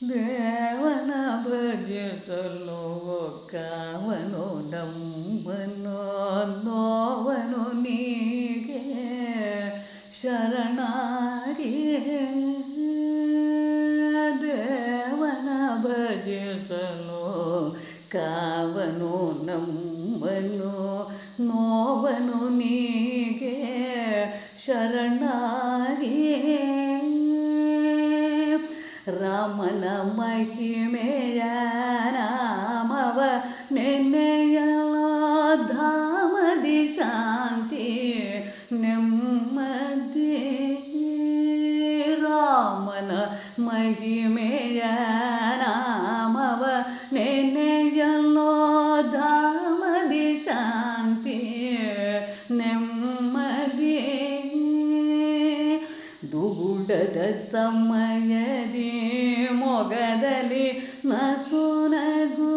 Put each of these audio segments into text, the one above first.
ದೇವನ ಭಜಿಸಲು ಕಾವನು ನಂಬನು ನೋವನು ನೀಗೆ ಶರಣಾಗಿ ದೇವನ ಭಜಿಸಲು ಕಾವನು ನಂಬನು ನೋವನು ನೀಗೆ ಶರಣಾಗಿ ರಾಮನ ಮಹಿಮೆಯ ನಾಮವ ನೆನೆಯಲೋ ಧಾಮದಿ ಶಾಂತಿ ನೆಮ್ಮದಿ ರಾಮನ ಮಹಿಮೆಯ ನಾಮವ ನೆನೆಯಲೋ ಧಾಮದಿ ಶಾಂತಿ ನೆಮ್ಮದಿ ದುಗುಡದ ಸಮಯದಿ ಮೊಗದಲ್ಲಿ ನಸುನಗು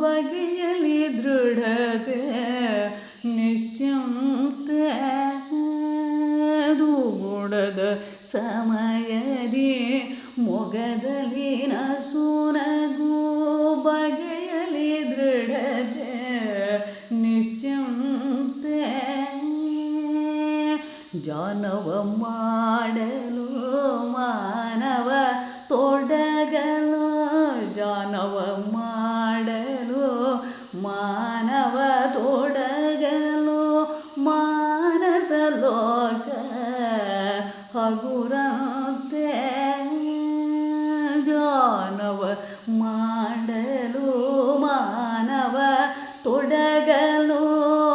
ಬಗೆಯಲಿ ದೃಢತೆ ನಿಶ್ಚಿಂತ ಗುಡದ ಸಮಯದಿ ಮೊಗದಲ್ಲಿ ನಸುನಗು ಬಗೆಯಲಿ ದೃಢತೆ ನಿಶ್ಚಿಂತ ಜಾನವ ಮಾಡಲು ಮಾನವ ತೊಡಗಲು, ಜಾನವ ಮಾಡಲು, ಮಾನವ ತೊಡಗಲು, ಮಾನಸ ಲೋಕ ಹಗುರಂತೆ, ಜಾನವ ಮಾಡಲು, ಮಾನವ ತೊಡಗಲು,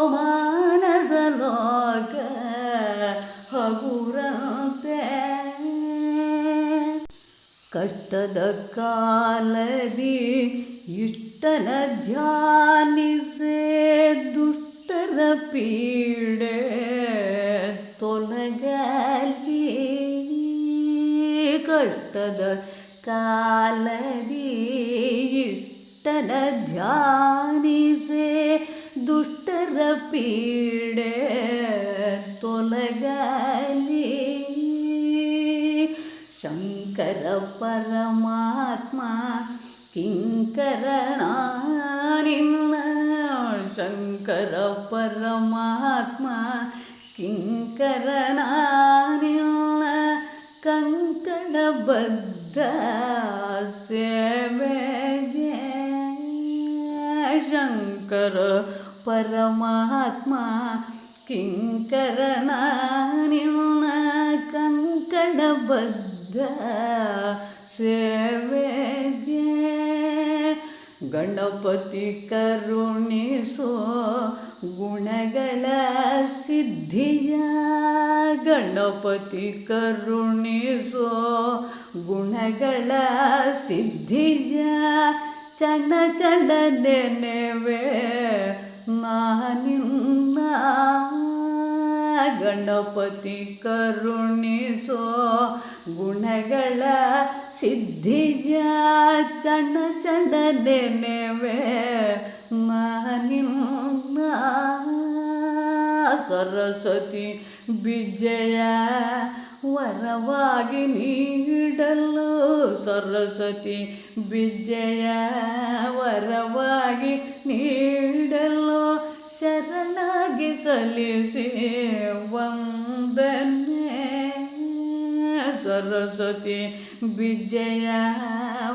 ಮಾನಸ ಲೋಕ ಹಗುರಂತೆ ಕಷ್ಟದ ಕಾಲದಿ ಇಷ್ಟನ ಧ್ಯಾನಿಸೆ ದುಷ್ಟರ ಪೀಡೆ ತೊಲಗಲಿ ಕಷ್ಟದ ಕಾಲದಿ ಇಷ್ಟನ ಧ್ಯಾನಿಸೆ ದುಷ್ಟರ ಪೀಡೆ ತೊಲಗಲಿ किङ्कर परमात्मा किङ्करनारिन्नाळ् शङ्कर परमात्मा किङ्करनारिन्न कङ्कणबद्ध सेवेगे शङ्कर परमात्मा किङ्करनारिन्न कङ्कणबद्ध ಕಂಕಣಬದ್ಧ ಸೇವೆಗೆ ಗಣಪತಿ ಕರುಣಿಸೋ ಗುಣಗಳ ಸಿದ್ಧಿಯ ಗಣಪತಿ ಕರುಣಿಸೋ ಗುಣಗಳ ಸಿದ್ಧಿಯ ಚನ ಚಂದ ನೆನೆವೆ ನಾನಿನ್ನ ಗಣಪತಿ ಕರುಣಿಸೋ ಗುಣಗಳ ಸಿದ್ಧಿಯ ಚಣ ಚಂಡನೆವೆ ನಾನಿನ್ನ ಸರಸ್ವತಿ ವಿಜಯ ವರವಾಗಿ ನೀಡಲು ಸರಸ್ವತಿ ವಿಜಯ ವರವಾಗಿ ನೀಡಲು ಶರಣಾಗಿ ಸಲ್ಲಿಸಿ ವಂದನೆ ಸರಸ್ವತಿ ವಿಜಯ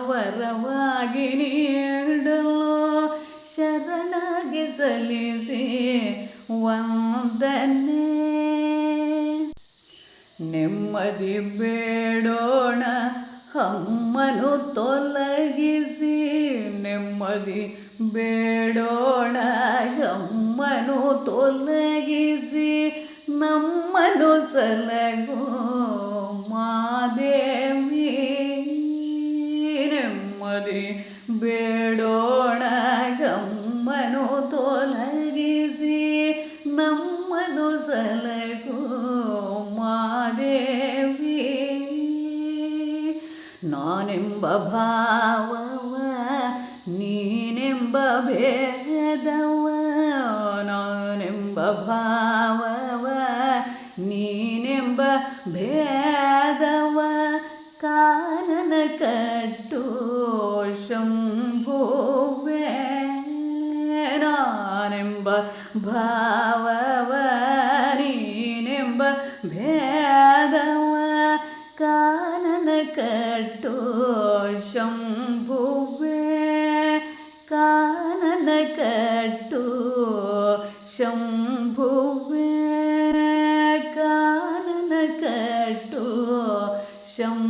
ವರವಾಗಿ ನೀಡಲು ಶರಣಾಗಿ ಸಲ್ಲಿಸಿ ವಂದನೆ ನೆಮ್ಮದಿ ಬೇಡೋಣ, ಹಮ್ಮನು ತೊಲಗಿಸಿ. ನೆಮ್ಮದಿ ಬೇಡೋಣ ಹಮ್ಮನು ತೊಲಗಿಸಿ ನಮ್ಮನು ಸಲಗೋ ಮಾದೇವಿ. ನೆಮ್ಮದಿ ಬೇಡೋಣ ಗಮ್ಮನು ತೊಲಗಿಸಿ ನಮ್ಮನು ಸಲಗೋ ಮಾದೇವಿ. ನಾನೆಂಬ ಭಾವವ, ನೀನೆಂಬ ಭೇದವ ಸ್ವಭಾವವ ನೀನೆಂಬ ಭೇದವ ಕಾರಣ ಕಟ್ಟು ಶಂಭುವೆ ನಾನೆಂಬ ಭಾವವ ನೀನೆಂಬ ಭೇದವ ಕಾನನ ಕಟ್ಟು ಶಂಭುವೆ ಕಾನನ ಕಟ್ಟು ശംഭുവേ കാനന കേട്ടോ ശം